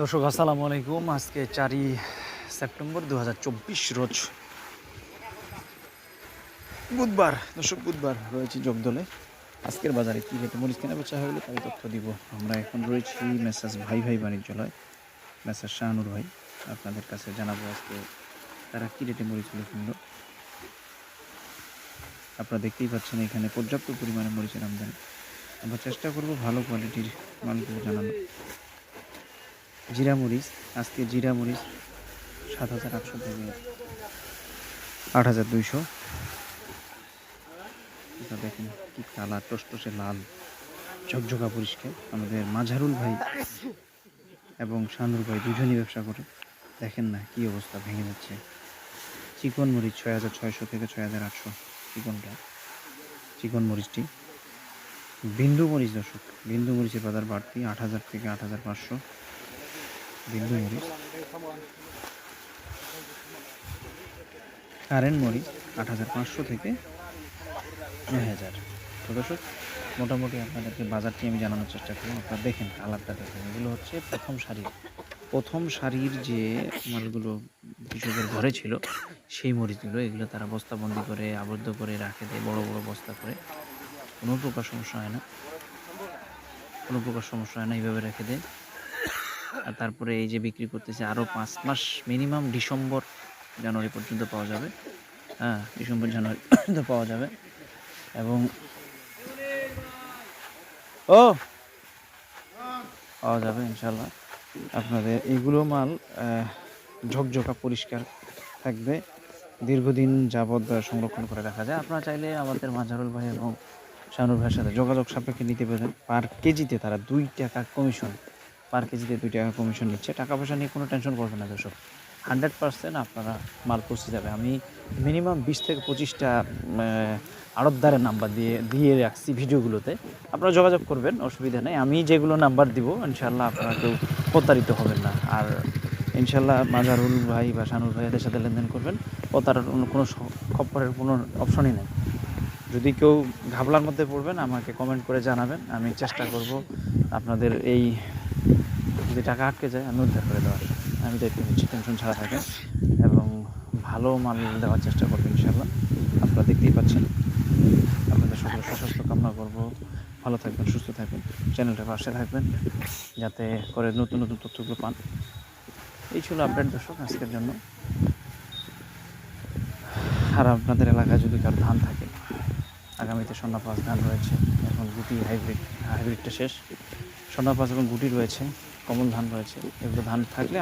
দর্শক, আসসালামু আলাইকুম। আজকে চারই সেপ্টেম্বর দু হাজার চব্বিশ রোজ বুধবার, দর্শক, বুধবার রয়েছে জগদলে। আজকের বাজারে কী রেটে মরিচ কেনা বেচা হলে তাই তথ্য দিব। আমরা এখন রয়েছি মেসাজ ভাই ভাই বাণিজ্যালয়, মেসাজ শাহানুর ভাই। আপনাদের কাছে জানাব আজকে তারা কী রেটে মরিচগুলো কিনলো। আপনারা দেখতেই পাচ্ছেন এখানে পর্যাপ্ত পরিমাণে মরিচের আমদানি। আমরা চেষ্টা করব ভালো কোয়ালিটির মালগুলো জানানো জিরা মরিচ, আজকে জিরা মরিচ সাত হাজার আটশো থেকে আট হাজার দুইশো। এটা দেখেন কি কালার, টসটসে লাল, ঝকঝকা পরিষ্কার। আমাদের মাঝারুল ভাই এবং শানুর ভাই দুজনই ব্যবসা করে। দেখেন না কি অবস্থা ভেঙে যাচ্ছে। চিকন মরিচ ছয় হাজার ছয়শো থেকে ছয় হাজার আটশো চিকনটা। চিকন মরিচটি। বিন্দু মরিচ দর্শক, বিন্দু মরিচের বাজার বাড়তি আট হাজার থেকে আট হাজার পাঁচশো। বিন্দু কারেন্ট মরিচ আট হাজার পাঁচশো থেকে নয় হাজার। তো দর্শক, মোটামুটি আপনাদেরকে বাজারটি আমি জানানোর চেষ্টা করি আপনারা দেখেন কালারটা দেখেন। এগুলো হচ্ছে প্রথম সারির, প্রথম শাড়ির যে মালগুলো কৃষকের ঘরে ছিল, সেই মরিচগুলো। এগুলো তারা বস্তাবন্দি করে, আবদ্ধ করে রাখে, দেয় বড় বড় বস্তা করে। কোনো প্রকার সমস্যা হয় না। কোনো প্রকার সমস্যা হয় না, এইভাবে রেখে দেয়। আর তারপরে এই যে বিক্রি করতেছে আরও পাঁচ মাস মিনিমাম ডিসেম্বর, জানুয়ারি পর্যন্ত পাওয়া যাবে। হ্যাঁ ডিসেম্বর, জানুয়ারি পর্যন্ত পাওয়া যাবে। এবং ও, পাওয়া যাবে ইনশাল্লাহ আপনাদের এগুলো মাল ঝকঝকা পরিষ্কার থাকবে। দীর্ঘদিন যাবৎ সংরক্ষণ করে রাখা যায়। আপনারা চাইলে আমাদের মাঝারুল ভাই এবং শানুর ভাইয়ের সাথে যোগাযোগ সাপেক্ষে নিতে পারেন। পার কেজিতে তারা দুই টাকা কমিশন পার কেজিতে দুই টাকা কমিশন নিচ্ছে। টাকা পয়সা নিয়ে কোনো টেনশন করবেন না দর্শক। হান্ড্রেড পার্সেন্ট আপনারা মাল পৌঁছে যাবে। আমি মিনিমাম বিশ থেকে পঁচিশটা আড়তদারের নাম্বার দিয়ে দিয়ে রাখছি ভিডিওগুলোতে। আপনারা যোগাযোগ করবেন, অসুবিধা নেই। আমি যেগুলো নাম্বার দিব ইনশাল্লাহ আপনারা কেউ প্রতারিত হবেন না। আর ইনশাল্লাহ মাজারুল ভাই বা শানুর ভাইয়াদের সাথে লেনদেন করবেন। প্রতারণ কোনো খপ্পরের কোনো অপশনই নেই। যদি কেউ ঘাবলার মধ্যে পড়বেন, আমাকে কমেন্ট করে জানাবেন। আমি চেষ্টা করব আপনাদের এই যদি টাকা আটকে যায়, আমি উদ্ধার করে দেওয়ার। আমি দায়িত্ব নিচ্ছি টেনশন ছাড়া থাকে। এবং ভালো মাল দেওয়ার চেষ্টা করব ইনশাল্লাহ আপনারা দেখতেই পাচ্ছেন। আপনাদের সকলের সুস্বাস্থ্য কামনা করব। ভালো থাকবেন, সুস্থ থাকবেন চ্যানেলটা পাশে থাকবেন, যাতে করে নতুন নতুন তথ্যগুলো পান। এই ছিল আপডেট দর্শক আজকের জন্য। আর আপনাদের এলাকায় যদি কারও ধান থাকে, আগামীতে সোনাপাস ধান রয়েছে। এখন গুটি, হাইব্রিড, হাইব্রিডটা শেষ। সোনাপাস এবং গুটি রয়েছে। কমল ধান রয়েছে। এগুলো ধান থাকলে